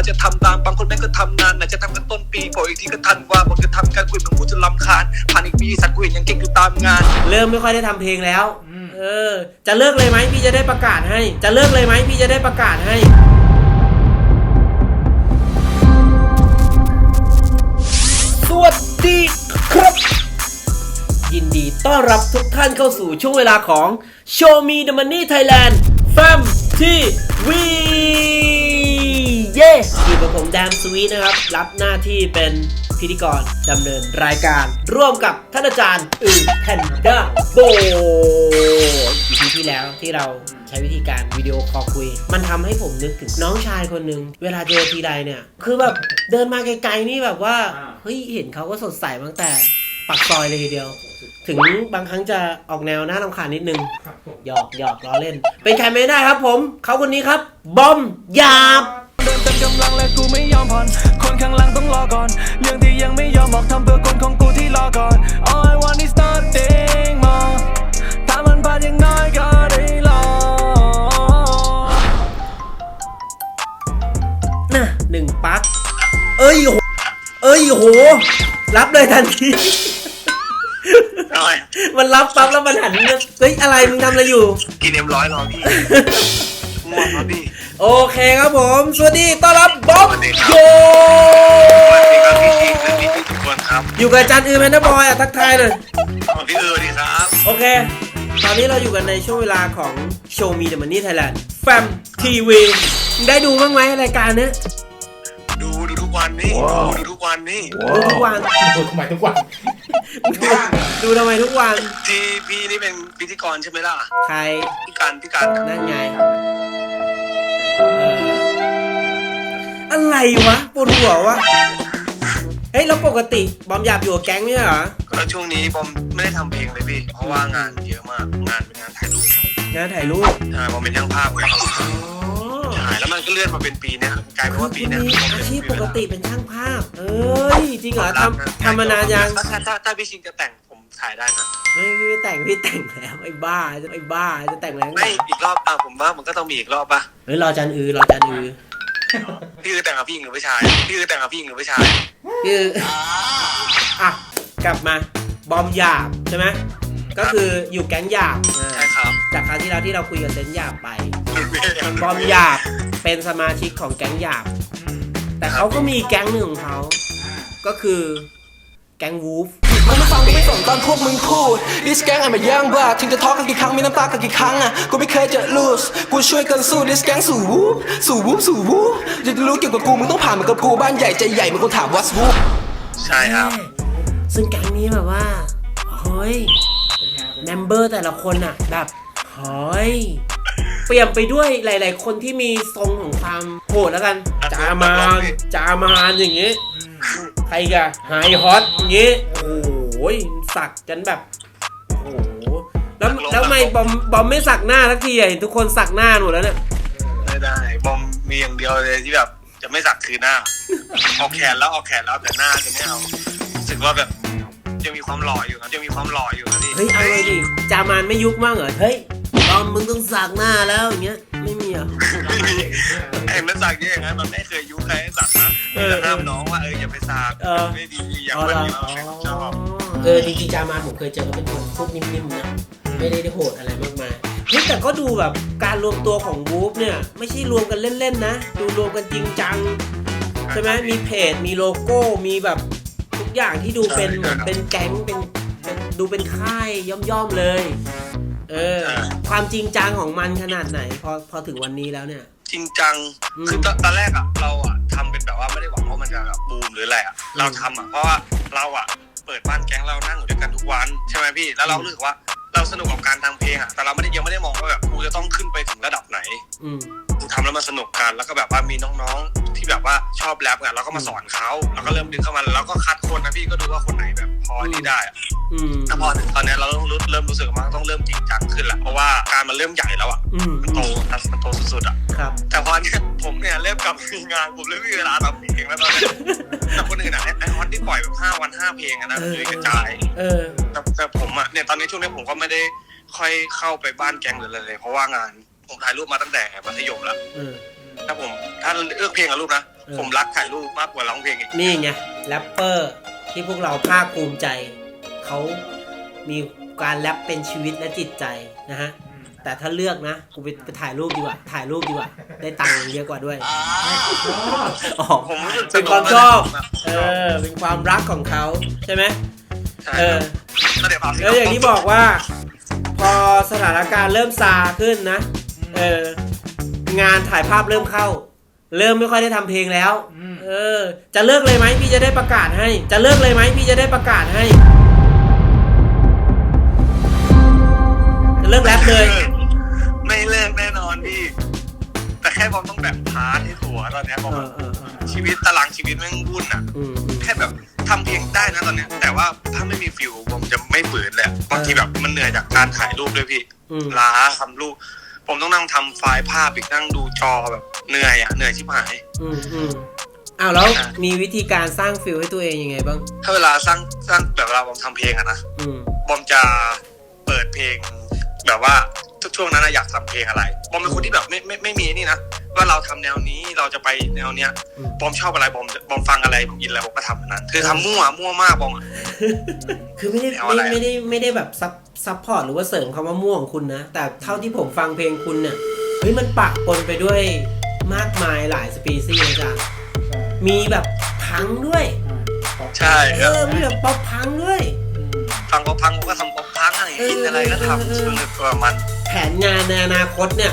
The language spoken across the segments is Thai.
อาจจะทำตามบางคนแม่งก็ทำนานอาจจะทำกันต้นปีพออีกทีก็ทันว่าบอกจะทำการคุยมึงกูจะลำคาญผ่านอีกปีสัตว์กูเห็นยังเก่งอยู่ตามงาน เริ่มไม่ค่อยได้ทำเพลงแล้วเออ จะเลิกเลยไหมพี่จะได้ประกาศให้ จะเลิกเลยไหมพี่จะได้ประกาศให้สวัสดีครับ ยินดีต้อนรับทุกท่านเข้าสู่ช่วงเวลาของ Show Me the Money Thailand Fam TV เย้ อยู่กับผมแดมสวีทนะครับ รับหน้าที่เป็นพิธีกรดำเนินรายการ ร่วมกับท่านอาจารย์อือแพนด้าโบอีพีที่แล้วที่เราใช้วิธีการวิดีโอคอลคุย มันทำให้ผมนึกถึงน้องชายคนหนึ่งเวลาเจอทีไรเนี่ย คือแบบเดินมาไกลๆนี่แบบว่าเฮ้ยเห็นเขาก็สดใสมาตั้งแต่ปักซอยเลยทีเดียว ถึงบางครั้งจะออกแนวน่ารำคาญนิดนึงหยอกหยอกล้อเล่น เป็นใครไม่ได้ครับผมเขาคนนี้ครับ บอมหยาบ และกูไม่ยอมผ่อน คนข้างหลังต้องรอก่อน เรื่องที่ยังไม่ยอมบอกทำเพื่อคนของกูที่รอก่อน All I want is nothing more ถ้ามันพลาดอยังน้อยก็ได้ลองน่ะหนึ่งปัก เอ้ยโห เอ้ยโห รับเลยทันทีมันรับปั๊บแล้วมันหันมาเฮ้ยอะไรมึงทำอะไรอยู่ กินเอ็มร้อยรอพี่ง่วงครับพี่ โอเคครับผม สวัสดีต้อนรับบอมสวัสดีครับโยสวัสดีครับพี่ทีและพี่ทุกคนครับอยู่กับอาจารย์อือแมนนะบอยอะทักทายหน่อยสวัสดีเออดีครับโอเค ตอนนี้เราอยู่กันในช่วงเวลาของ Show Me the Money Thailand Fam TV ได้ดูบ้างไหมรายการเนี้ยดูดูทุกวันนี่ดูดูทุกวันนี่ดูทุกวันดูทำไมทุกวันดูดูทำไมทุกวันทีพี่นี่เป็นพิธีกรใช่ไหมล่ะใคร พี่การพี่การนั่นไงเอ่ออะไรวะปวดหัววะ เฮ้ยแล้วปกติบอมหยาบอยู่กับแก๊งไม่ใช่เหรอ ก็ช่วงนี้บอมไม่ได้ทำเพลงเลยพี่ เพราะว่างานเยอะมาก งานเป็นงานถ่ายรูปงานถ่ายรูปใช่บอมเป็นช่างภาพไงอ๋อใช่แล้วมันก็เลื่อนมาเป็นปีเนี้ยกลายเป็นว่าปีคุณเนี้ยมีอาชีพปกติเป็นช่างภาพ เอ้ย จริงเหรอทำทำมานานยัง ถ้าถ้าถ้าถ้าพี่ชิงจะแต่งผม ถ่ายได้นะเฮ้ยพี่แต่งพี่แต่งแล้วไอ้บ้าไอ้บ้าจะแต่งแล้วไม่อีกรอบอะผมว่ามันก็ต้องมีอีกรอบป่ะเฮ้ยรอจันอือรอจันอือพี่คือแต่งกับพี่หญิงหรือผู้ชายพี่คือแต่งกับพี่หญิงหรือผู้ชายคืออะกลับมาบอมหยาบใช่ไหมก็คืออยู่แก๊งหยาบอ่าใช่ครับจากคราวที่แล้วที่เราคุยกับเซนหยาบไปบอมหยาบเป็นสมาชิกของแก๊งหยาบ แต่เขาก็มีแก๊งหนึ่งของเขาก็คือ แก๊งวูฟมึงไม่ฟังกูไม่สนตอนพวกมึงพูด This gang I'm a young blood ถึงจะทอกันกี่ครั้งมีน้ำตากันกี่ครั้งอะกูไม่เคยจะ lose กูช่วยกันสู้ This gang สู่วูบสู่วูบสู่วูบจะรู้เกี่ยวกับกูมึงต้องผ่านเหมือนกับกูบ้านใหญ่ใจใหญ่มึงคนถาม what's whoop ใช่ครับ ซึ่งแก๊งนี้แบบว่าเฮ้ยเมมเบอร์แต่ละคนอะแบบเฮ้ยเปลี่ยนไปด้วยหลาย ๆ คนที่มีทรงของความโหดแล้วกัน จามานจามานอย่างงี้ ใครอีกันไฮฮอตอย่างงี้โอ้โหสักกันแบบโอ้โหแล้วแล้วทำไมบอมบอมไม่สักหน้าสักทีอะเห็นทุกคนสักหน้าหมดแล้วเนี่ยไม่ได้บอมมีอย่างเดียวเลยที่แบบจะไม่สักคือหน้าออกแขนแล้วออกแขนแล้วแต่หน้าจะไม่เอารู้สึกว่าแบบยังมีความหล่ออยู่ครับยังมีความหล่ออยู่นะพี่ เฮ้ยเอาเลยดิจามานไม่ยุกมั่งเหรอเฮ้ยบอมมึงต้องสักหน้าแล้วอย่างเงี้ยไม่มี เหรอไม่มีไอ้มันสักเยอะอย่างนั้นมันไม่เคยยุใครให้สักนะเออแต่ห้ามน้องว่าเอออย่าไปสักเออไม่ดีอย่างอ๋อมันเหรอมีความเป็นชอบเออจริงๆจามานผมเคยเจอเขาเป็นคนพวกนิ่มๆนะไม่ได้ได้โหดอะไรมากมายเฮ้ยแต่ก็ดูแบบการรวมตัวของวูฟเนี่ย ไม่ใช่รวมกันเล่นๆนะ ดูรวมกันจริงจัง ใช่ไหมมีเพจมีโลโก้มีแบบทุกอย่างที่ดูเป็นเหมือนเป็นแก๊งเป็นเป็นดูเป็นค่ายย่อมๆเลย เออ ความจริงจังของมันขนาดไหน พอพอถึงวันนี้แล้วเนี่ย จริงจัง อืม คือตอนตอนแรกอะเราอะทำเป็นแบบว่าไม่ได้หวังว่ามันจะแบบบูมหรืออะไรอะ เราทำอะเพราะว่าเราอะเปิดบ้านแก๊งเรานั่งอยู่ด้วยกันทุกวันใช่ไหมพี่ แล้วเรารู้สึกว่าเราสนุกกับการทำเพลงอะ แต่เราไม่ได้ยังไม่ได้มองว่าแบบกูจะต้องขึ้นไปถึงระดับไหน อืม กูทำแล้วมันสนุกกันแล้วก็แบบว่ามีน้องๆที่แบบว่าชอบแรปกันเราก็มาสอนเขาแล้วก็เริ่มดึงเข้ามาแล้วก็คัดคนนะพี่ก็ดูว่าคนไหนแบบพ อที่ได้อะอืมแต่พอถึงตอนเนี้ยเราเริ่มรู้เริ่มรู้สึกว่าต้องเริ่มจริงจังขึ้นละเพราะว่าการมันเริ่มใหญ่แล้วอะอืมมันโตมันโตสุดๆอะ ครับแต่พอเนี่ยผมเนี่ยเริ่มกลับมามีงานผมเริ่มมีเวลาทำเพลงแล้วตอนเนี้ยแต่คนอื่นอะไอฮอนที่ปล่อยแบบห้าวันห้าเพลงอะนะเออเลยกระจายเออ แต่แต่ผมอะเนี่ยตอนนี้ช่วงนี้ผมก็ไม่ได้ค่อยเข้าไปบ้านแกงหรืออะไรเลย เพราะว่างานผมถ่ายรูปมาตั้งแต่มัธยมแล้วเออ ถ้าผมถ้าเลือกเพลงกับรูปนะออ ผมรักถ่ายรูปมากกว่าร้องเพลงอีก นี่ไงแรปเปอร์ ที่พวกเราภาคภูมิใจ เขามีการแรปเป็นชีวิตและจิตใจนะฮะ แต่ถ้าเลือกนะ กูไปไปถ่ายรูปดีกว่า ถ่ายรูปดีกว่า ได้ตังค์เยอะกว่าด้วยอ๋อผมรู้สึกสเป็นนุกความชอบนะเออ เป็นความรักของเขาใช่ไหมใช่เอคอ รับแล้วเดี๋ยวเอาแล้วอย่างที่บอกว่า พอสถานการณ์เริ่มซาขึ้นนะ เออ งานถ่ายภาพเริ่มเข้า เริ่มไม่ค่อยได้ทำเพลงแล้ว เออ จะเลิกเลยไหมพี่จะได้ประกาศให้ จะเลิกเลยไหมพี่จะได้ประกาศให้ จะเลิกแรปเลย ไม่เลิกแน่นอนพี่ แต่แค่บอมต้องแบบพาร์ทให้ถั่วตอนเนี้ยบอมเออเออเออชีวิตตารางชีวิตแม่งวุ่นอะอืมอืมแค่แบบทำเพลงได้นะตอนเนี้ย แต่ว่าถ้าไม่มีฟิลผมจะไม่ฝืนเลยอะบางทีแบบมันเหนื่อยจากการถ่ายรูปด้วยพี่อืมล้าทำรูป ผมต้องนั่งทำไฟล์ภาพอีกนั่งดูจอแบบเหนื่อยอะเหนื่อยชิบหาย อืมอืมอ้าวแล้วมีวิธีการสร้างฟิลให้ตัวเองยังไงบ้าง ถ้าเวลาสร้างสร้างแบบเวลาผมทำเพลงอะนะอืมบอมจะเปิดเพลงแบบว่าทุก ช่วงนั้นอะอยากทำเพลงอะไรบอมเป็นคนที่แบบไม่ไม่ไม่มีนี่นะว่าเราทำแนวนี้เราจะไปแนวเนี้ยอืมบอมชอบอะไรบอมบอมฟังอะไรบอมอินอะไรบอมก็ทำอันนั้น คือทำมั่วมั่วมากบอมอะคือไม่ได้แนวอะไรไม่ไม่ได้ไม่ได้แบบซับซับพอร์ตหรือว่าเสริมคำว่าม่วของคุณนะ แต่เท่าที่ผมฟังเพลงคุณเนี่ยเฮ้ยมันปะปนไปด้วยมากมายหลายสปีซีส์นะจ๊ะมีแบบพังด้วย ใช่เอครับอมีแบบป๊อปพังด้วย ฟังป๊อปพังผมก็ทำป๊อปพังอะไรอินอะไรก็ทำสนุกกับมัน แผนงานในอนาคตเนี่ย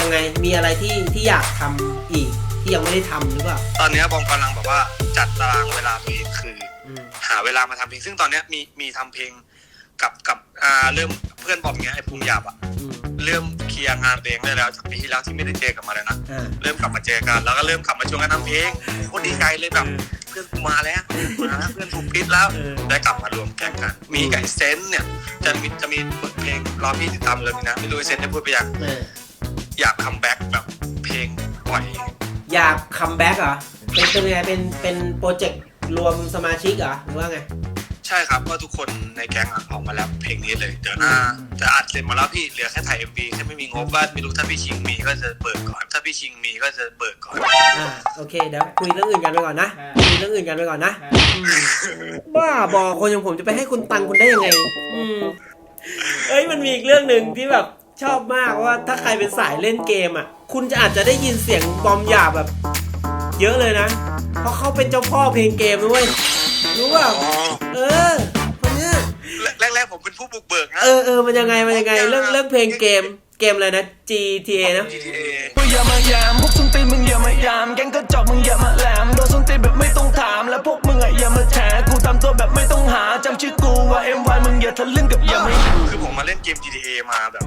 ยังไงมีอะไรที่ที่อยากทำอีกที่ยังไม่ได้ทำหรือเปล่าตอนเนี้ยบอมกำลังแบบว่าจัดตารางเวลาตัวเองคืออืมหาเวลามาทำเพลงซึ่งตอนเนี้ยมีมีทำเพลงกับกับอ่าเริ่มเพื่อนบอมเงี้ยไอ้ภูมิหยาบอะอืมเริ่มเคลียร์งานตัวเองได้แล้วจากปีที่แล้วที่ไม่ได้เจอกันมาเลยนะอ่าเริ่มกลับมาเจอกันแล้วก็เริ่มกลับมาชวนกันทำเพลงโคตรดีใจเลยแบบเพื่อนกูมาแล้วมาแล้วเพื่อนถูกพิษแล้วเออได้กลับมารวมแก๊งกัน มีไก่เซนส์เนี่ยจะมีจะมีบทเพลงรอพี่ติดตามเลยนะไม่รู้ไอ้เซนได้พูดไปยังเอออยากคัมแบ็กแบบเพลงปล่อยอยากคัมแบ็กเหรอเป็นเป็นไงเป็นเป็นโปรเจกต์รวมสมาชิกเหรอหรือว่าไง ใช่ครับก็ทุกคนในแก๊งอะออกมาแล้วเพลงนี้เลย เดี๋ยวหน้าจะอัดเสร็จหมาแล้วพี่เหลือแค่ถ่าย MV แค่ไม่มีงบก็ไม่รู้ถ้าพี่ชิงมีก็จะเบิกก่อน ถ้าพี่ชิงมีก็จะเบิกก่อน อ่าโอเคเดี๋ยวคุยเรื่องอื่นกันไปก่อนนะคุยเรื่องอื่นกันไปก่อนนะอืมบ้าบอคนอย่างผมจะไปให้คุณตังค์คุณได้ยังไง อืมเอ้ยมันมีอีกเรื่องหนึ่งที่แบบชอบมากว่าถ้าใครเป็นสายเล่นเกมอะ คุณจะอาจจะได้ยินเสียงบอมหยาบแบบ เยอะเลยนะ เพราะเขาเป็นเจ้าพ่อเพลงเกมด้วย รู้ป่ะอ๋อเออคนเนี้ยแรกๆผมเป็นผู้บุกเบิกนะ เออเออมันยังไงมันยังไงเรื่องเรื่องเพลงเกมเกมอะไรนะ GTA นะ GTA มึงอย่ามายามพวกส้นตีนมึงอย่ามายาม แก๊งกระจอกมึงอย่ามาแหลมโดนส้นตีนแบบไม่ต้องถาม แล้วพวกมึงอะอย่ามาแฉกูทำตัวแบบไม่ต้องหาจำชื่อกูว่า MY มึงอย่าทะลึ่งกับอย่ามาคือผมมาเล่นเกม GTA มาแบบ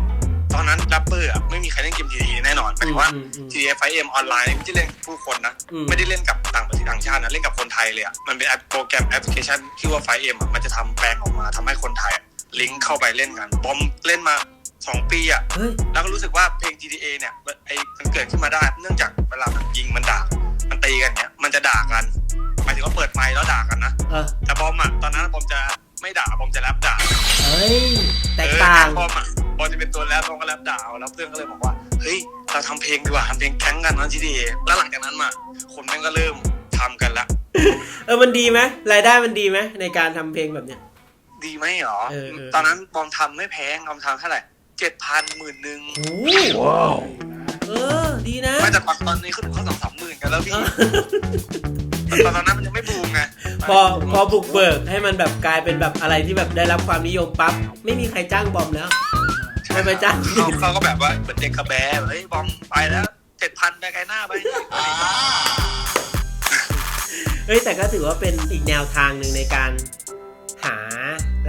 ตอนนั้นแรปเปอร์อะไม่มีใครเล่นเกม GTA แน่นอนหมายถึงว่าอืมอืม GTA 5M ออนไลน์ไม่ได้เล่นกับผู้คนนะอืมไม่ได้เล่นกับต่างประเทศต่างชาตินะ เล่นกับคนไทยเลยอะมันเป็นแอปโปรแกรมแอปพลิเคชันที่ว่า 5M อะมันจะทำแปลงออกมาทำให้คนไทยอะลิงก์เข้าไปเล่นกัน บอมเล่นมาสองปีอะเฮ้ยแล้วก็รู้สึกว่าเพลง GTA เนี่ยมันไอมันเกิดขึ้นมาได้ เนื่องจากเวลามันยิงมันด่า มันตีกันเนี้ย มันจะด่ากันหมายถึงว่าเปิดไมค์แล้วด่ากันนะเออแต่บอมอะตอนนั้นบอมจะไม่ด่าบอมจะแรปด่าเฮ้ยแตกต่างเออบอมอะบ อมจะเป็นตัวแรปบอมก็แรปด่าเอาแล้วเพื่อนก็เลยบอกว่าเฮ้ยเราทำเพลงดีกว่าทำเพลงแข่งกันนะ GTA แล้วหลังจากนั้นมาคนแม่งก็เริ่มทำกันละเออมันดีไหมรายได้มันดีไหมในการทำเพลงแบบเนี้ยดีไหมหรอเออเออตอนนั้นบอมทำไม่แพงบอมทำเท่าไหร่เจ็ดพันหมื่นหนึ่งโอ้เออ ดีนะไม่แต่ตอนตอนนี้ขึ้นเขาสองสามหมื่นกันแล้วพี่เออแต่ตอนนั้นมันยังไม่บูมไงพอพอบุกเบิกให้มันแบบกลายเป็นแบบอะไรที่แบบได้รับความนิยมปั๊บไม่มีใครจ้างบอมแล้ว ไม่ไปจ้างเขาเขาก็แบบว่าเหมือนเด็กกระแบแบบเฮ้ยบอมไปแล้วเจ็ดพันไปไกลหน้าไปอะไรอย่างเงี้ยเฮ้ยแต่ก็ถือว่าเป็นอีกแนวทางหนึ่งในการหา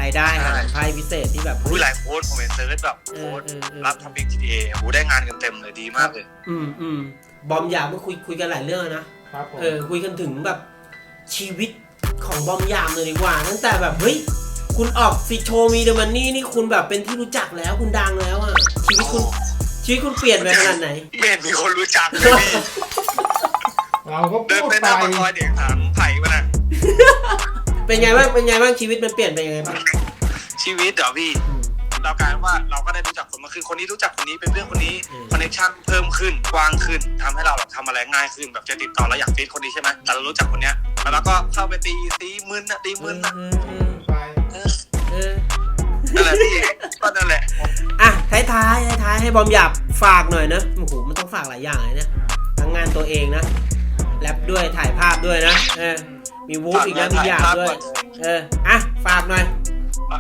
รายได้หาไพ่พิเศษที่แบบผู้หลายโค้ดผมเห็นเซิร์ชแบบโค้ดเออเออเออรับทำเพลง GTA โหได้งานกันเต็มเลยดีมากเลย อืมอืมบอมอยากมาคุยคุยกันหลายเรื่องนะครับผมเออคุยกันถึงแบบชีวิตของบอมยามเลยดีกว่าตั้งแต่แบบเฮ้ย คุณออกซิโชมีเดมันนี่นี่คุณแบบเป็นที่รู้จักแล้วคุณดังแล้วอะชีวิตคุณชีวิตคุณเปลี่ยนไปขนาดไหนไม่เห็นมีคนรู้จักเลยพี่เราก็เดินพูดไปหไปน้าปากซอยเด็กถามไผ่ปะนะเป็นไงบ้างเป็นไงบ้างชีวิตมันเปลี่ยนไปยังไงบ้างชีวิตเหรอพี่ อืม เรากลายเป็นว่าเราก็ได้รู้จักคนมากขึ้นคนนี้รู้จักคนนี้เป็นเพื่อนคนนี้อืม คอนเนคชั่นเพิ่มขึ้นกว้างขึ้นทำให้เราแบบทำอะไรง่ายขึ้นแบบจะติดต่อเราอยากฟีดคนนี้ใช่ไหมแต่เรารู้จักคนเนี้ยแล้วเราก็เข้าไปตีตีมึนอะตีมึนอะเออเออไปเออ เออนั่นแหละพี่ก็นั่นแหละอะท้ายท้ายท้ายท้ายๆให้บอมหยาบฝากหน่อยนะโอ้โหมันต้องฝากหลายอย่างเลยนะทั้งงานตัวเองนะแรปด้วยถ่ายภาพด้วยนะเออมีวูฟอีกนะมีหยาบด้วย เอออะฝากหน่อย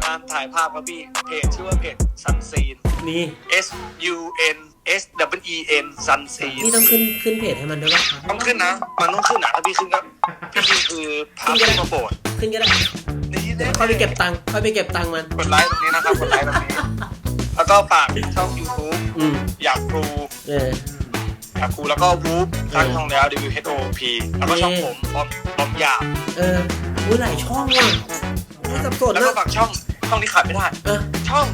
การถ่ายภาพครับพี่เพจชื่อว่าเพจซันซีนนี่ S U N S W E N ซันซีนนี่ต้องขึ้นขึ้นเพจให้มันด้วยปะต้องขึ้นนะ มันต้องขึ้นนะถ้าพี่ขึ้นก็พี่ขึ้นคือภาพที่มาโปรดขึ้นก็ได้นี่เดี๋ยวค่อยไปเก็บตังค์ค่อยไปเก็บตังค์มันกดไลค์ตรงนี้นะครับกดไลค์ตรงนี้ แล้วก็ฝากช่อง YouTube อืมอยากครูเอออยากครูแล้วก็วูฟทั้งช่องแล้ว W H O P แล้วก็ช่องนี่ผมบอมบอมหยาบเอออุ้ยหลายช่องว่ะไม่สับสนแล้วก็นะฝากช่องช่องที่ขาดไม่ได้เออช่อง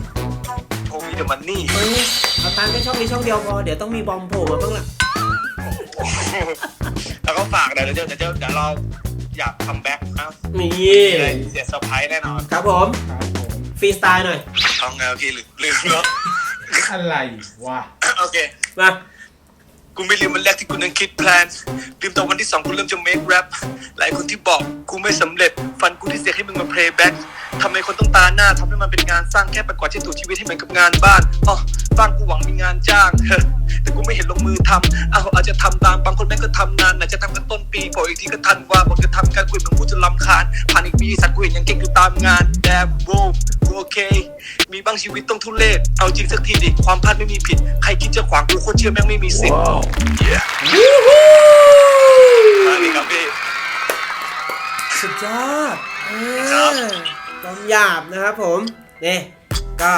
โทมีเดอะมันนี่เออเอาตังค์แค่ช่องนี้ช่องเดียวพอ เดี๋ยวต้องมีบอมโผล่มาบ้างล่ะแล้วก็ฝากเดี๋ยวเดี๋ยวเดี๋ยวเดี๋ยวเราอยากคัมแบ็กครับนี่มีอะไรเสียเซอร์ไพรส์แน่นอนครับผมครับผมฟรีสไตล์หน่อยช่องแล้วพี่ลืมลืมแล้วอะไรวะ โอเค มา กูไม่ลืมวันแรกที่กูนั่งคิดแพลนลืมตอนวันที่สองกูเริ่มจะ make rap หลายคนที่บอกกูไม่สำเร็จ ฟันกูที่เสียให้มึงมา play back ทำไมคนต้องตาหน้าทำให้มันเป็นงานสร้างแค่ประกอบที่ตัวชีวิตให้เหมือนกับงานบ้านอ๋อบ้านกูหวังมีงานจ้าง แต่กูไม่เห็นลงมือทำอ้าวอาจจะทำตามบางคนแม่งก็ทำนานอาจจะทำกันต้นปีบอกอีกทีก็ทันว่าบอกจะทำการคุยมึงกูจะลำคาญผ่านอีกปีสัตว์กูเห็นยังเก่งอยู่ตามงานแดบโวกูโอเค มีบางชีวิตต้องทุเรศเอาจริงสักทีดิความพลาดไม่มีผิด ใครคิดจะขวางกูโคตรเชื่อแม่งไม่มีสิทธิ์ Yeah มาดีครับพี่ สุดยอดเอครับอบอมหยาบนะครับผมนี่ก็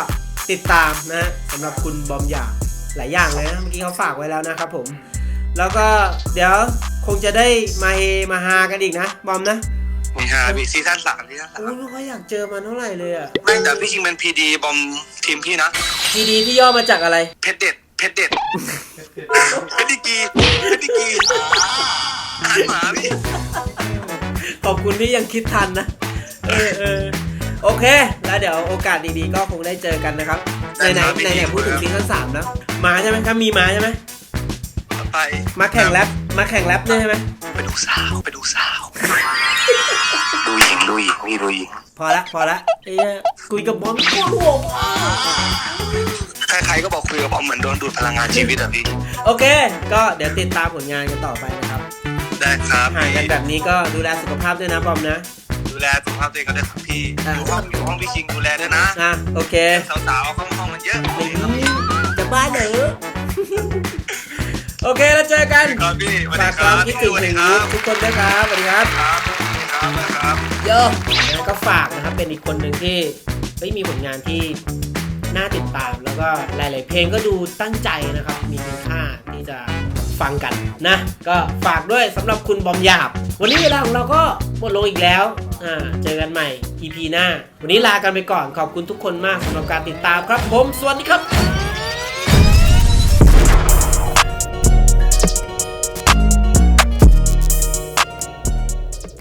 ติดตามนะฮะสำหรับคุณบอมหยาบ หลายอย่างเลยนะเมื่อกี้เขาฝากไว้แล้วนะครับผม แล้วก็เดี๋ยวคงจะได้มาเฮมาฮากันอีกนะบอมนะมีฮะมีซีซั่นสามซีซั่นสาโอ้มยไม่ค่อยอยากเจอมันเท่าไหร่เลยอะไม่แต่พี่คิงเป็นพีดีบอมทีมพี่นะทีดีที่ย่อมาจากอะไร เพชรเด็ด เพชรเด็ด เพชรดิกี เพชรดิกีอาหารหมาพี่ ขอบคุณที่ยังคิดทันนะ เออเออโอเค แล้วเดี๋ยวโอกาสดีๆ ก็คงได้เจอกันนะครับ ในไหนในไหนๆพูดถึงซีซั่นสามแล้วมาใช่ไหมครับมีมาใช่ไหมไปมาแข่งแรปมาแข่งแรปเนี่ยใช่ไหมไปดูสาวไปดูสาว ดูหญิงดูหญิงพี่ดูหญิงพอละพอละเอ้ยคุยกับบอมปวดหัวว่ะใครๆก็บอกคุยกับบอมเหมือนโดนดูดพลังงานชีวิตอะพี่โอเค ก็เดี๋ยวติดตามผลงานกันต่อไปนะครับ ได้ครับห่างกันพี่แบบนี้ก็ดูแลสุขภาพด้วยนะบอมนะดู แลสุขภาพตัวเองก็ได้ครับพี่อะ อยู่ห้องอยู่ห้องพี่คิงดูแลด้วยนะอะโอเคสาวๆเข้าห้องมันเยอะจะบ้าเหรอ โอเคแล้วเจอกันครับพี่สวัสฝาดีกคควารัมบคิดถึงสวัสถึดีงครับทุกคนด้วยครับสวัสดีครับ ครับครับครับ โยแล้วก็ฝากนะครับเป็นอีกคนหนึ่งที่เฮ้ยมีผลงานที่น่าติดตาม แล้วก็หลาย ๆ เพลงก็ดูตั้งใจนะครับ มีคุณค่าที่จะฟังกันนะ ก็ฝากด้วยสำหรับคุณบอมหยาบ วันนี้เวลาของเราก็หมดลงอีกแล้ว อ่าเจอกันใหม่ EP หน้า วันนี้ลากันไปก่อนขอบคุณทุกคนมากสำหรับการติดตามครับผมสวัสดีครับ